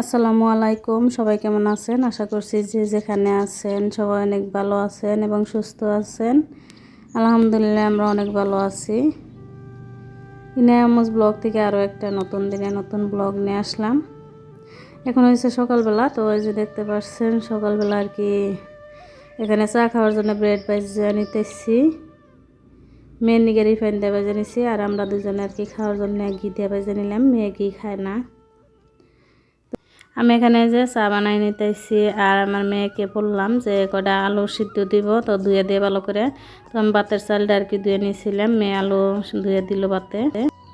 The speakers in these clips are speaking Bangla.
আসসালামু আলাইকুম, সবাই কেমন আছেন? আশা করছি যে যেখানে আছেন সবাই অনেক ভালো আছেন এবং সুস্থ আছেন। আলহামদুলিল্লাহ, আমরা অনেক ভালো আছি। ইনায়ামুজ ব্লগ থেকে আরও একটা নতুন দিনে নতুন ব্লগ নিয়ে আসলাম। এখন হয়েছে সকালবেলা, তো ওই যে দেখতে পাচ্ছেন, সকালবেলা আর কি এখানে চা খাওয়ার জন্য ব্রেড বাইজা নিতেছি। মেয়ের নিগে রিফাইন দিয়ে বেজে নিছি, আর আমরা দুজনে আর কি খাওয়ার জন্য ঘি দিয়ে বেজে নিলাম। মেয়ে ঘি খায় না। আমি এখানে যে চা বানাই নিতেছি আর আমার মেয়েকে বললাম যে কটা আলু সিদ্ধ দিব, তো ধুয়ে দিয়ে ভালো করে তো আমি ভাতের চালটা আর কি ধুয়ে নিয়েছিলাম মেয়ে আলু ধুয়ে দিল ভাতে।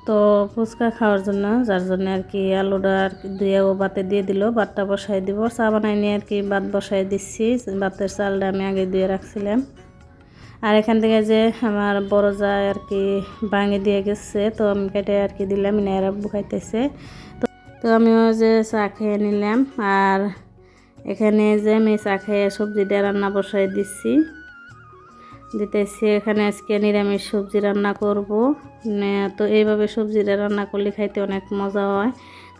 তো ফুচকা খাওয়ার জন্য, যার জন্য আর কি আলুটা আর কি ধুয়ে ও ভাতে দিয়ে দিল, ভাতটা বসাই দিব। চা বানাই নিয়ে আর কি ভাত বসাই দিচ্ছি, ভাতের চালটা আমি আগে ধুয়ে রাখছিলাম। আর এখান থেকে যে আমার বড় যা আর কি ভাঙে দিয়ে গেছে, তো আমি কেটে আর কি দিলাম ইনারা বুকাইতেছে তো আমিও যে চা খেয়ে নিলাম, আর এখানে যে আমি চা খেয়ে সবজি দিয়ে রান্না বসাই দিচ্ছি। দিতেছি এখানে আজকে নিরামিষ সবজি রান্না করব। তো এইভাবে সবজিটা রান্না করলে খাইতে অনেক মজা হয়।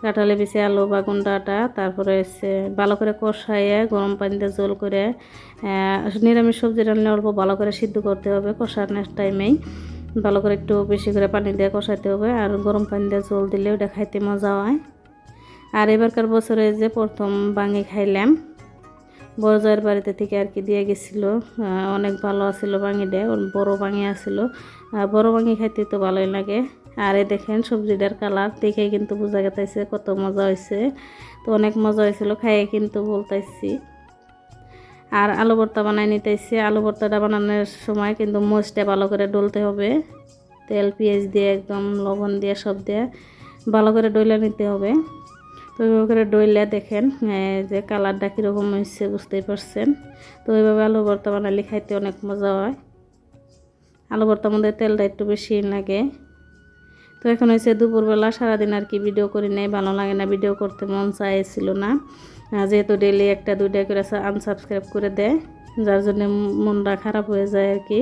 কাঁঠালে বেশি আলু বা গুন্ডাটা তারপরে হচ্ছে ভালো করে কষাইয়ে গরম পানিতে জল করে নিরামিষ সবজি রান্না অল্প ভালো করে সিদ্ধ করতে হবে কষানোর টাইমেই। ভালো করে একটু বেশি করে পানি দিয়ে কষাইতে হবে, আর গরম পানি দিয়ে জল দিলে ওটা খাইতে মজা হয়। আর এবারকার বছরে যে প্রথম বাঙি খাইলাম, বড়জয়ের বাড়িতে থেকে আর কি দিয়ে গেছিল অনেক ভালো আছিল বাঙিটা বড় বাঙি আছিল। বড় বাঙি খাইতে তো ভালোই লাগে। আর এই দেখেন সবজিটার কালার, দেখে কিন্তু বোঝা গেছে কত মজা হয়েছে তো অনেক মজা হয়েছিল খাইয়ে কিন্তু বলতেছি আর আলু ভর্তা বানাই নিতেছি আলু ভর্তাটা বানানোর সময় কিন্তু মরিচটা ভালো করে ডলতে হবে। তেল, পেঁয়াজ দিয়ে একদম লবণ দিয়ে সব দিয়ে ভালো করে ডলে নিতে হবে। তো ওইভাবে করে ডইলে দেখেন যে কালারটা কীরকম হয়েছে বুঝতেই পারছেন। তো ওইভাবে আলু ভর্তা বানালে খাইতে অনেক মজা হয়। আলু ভর্তার মধ্যে তেলটা একটু বেশি লাগে। তো এখন হয়েছে দুপুরবেলা, সারাদিন আর কি ভিডিও করি নাই, ভালো লাগে না ভিডিও করতে, মন চাইছিল না। যেহেতু ডেলি একটা, দুইটা করে আনসাবস্ক্রাইব করে দেয়, যার জন্য মনটা খারাপ হয়ে যায় আর কি।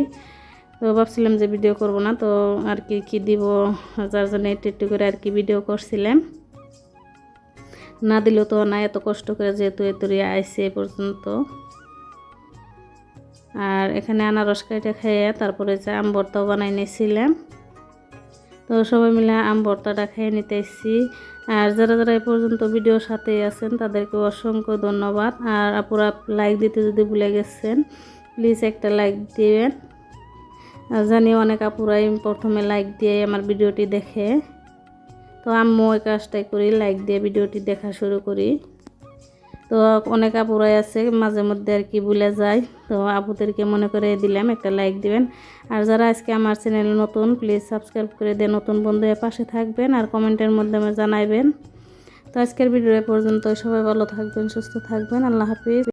তো ভাবছিলাম যে ভিডিও করব না, তো আর কি কি দিব, যার জন্য একটু একটু করে আর কি ভিডিও করছিলাম। না দিলেও তো না এত কষ্ট করে যেহেতু এতুরি আইসে এ পর্যন্ত। আর এখানে আনারস কাইটে খাইয়ে তারপরে যে আম ভর্তাও বানাই নিয়েছিলাম। তো সবাই মিলে আম ভর্তাটা খেয়ে নিতেছি। আর যারা যারা এ পর্যন্ত ভিডিওর সাথে আছেন তাদেরকে অসংখ্য ধন্যবাদ। আর আপুরা লাইক দিতে যদি ভুলে গেছেন প্লিজ একটা লাইক দিবেন। জানি অনেক আপুরাই প্রথমে লাইক দিয়ে আমার ভিডিওটি দেখে। তো আম্মু ওই কাজটাই করি লাইক দিয়ে ভিডিওটি দেখা শুরু করি। তো অনেক আপুরাই আছে, মাঝে মধ্যে আর কি ভুলে যায়। তো আপুদেরকে মনে করে দিলাম, একটা লাইক দিবেন। আর যারা আজকে আমার চ্যানেল নতুন প্লিজ সাবস্ক্রাইব করে দিয়ে নতুন বন্ধুদের পাশে থাকবেন আর কমেন্টের মাধ্যমে জানাইবেন। তো আজকের ভিডিও পর্যন্ত সবাই ভালো থাকবেন, সুস্থ থাকবেন, আল্লাহ হাফিজ।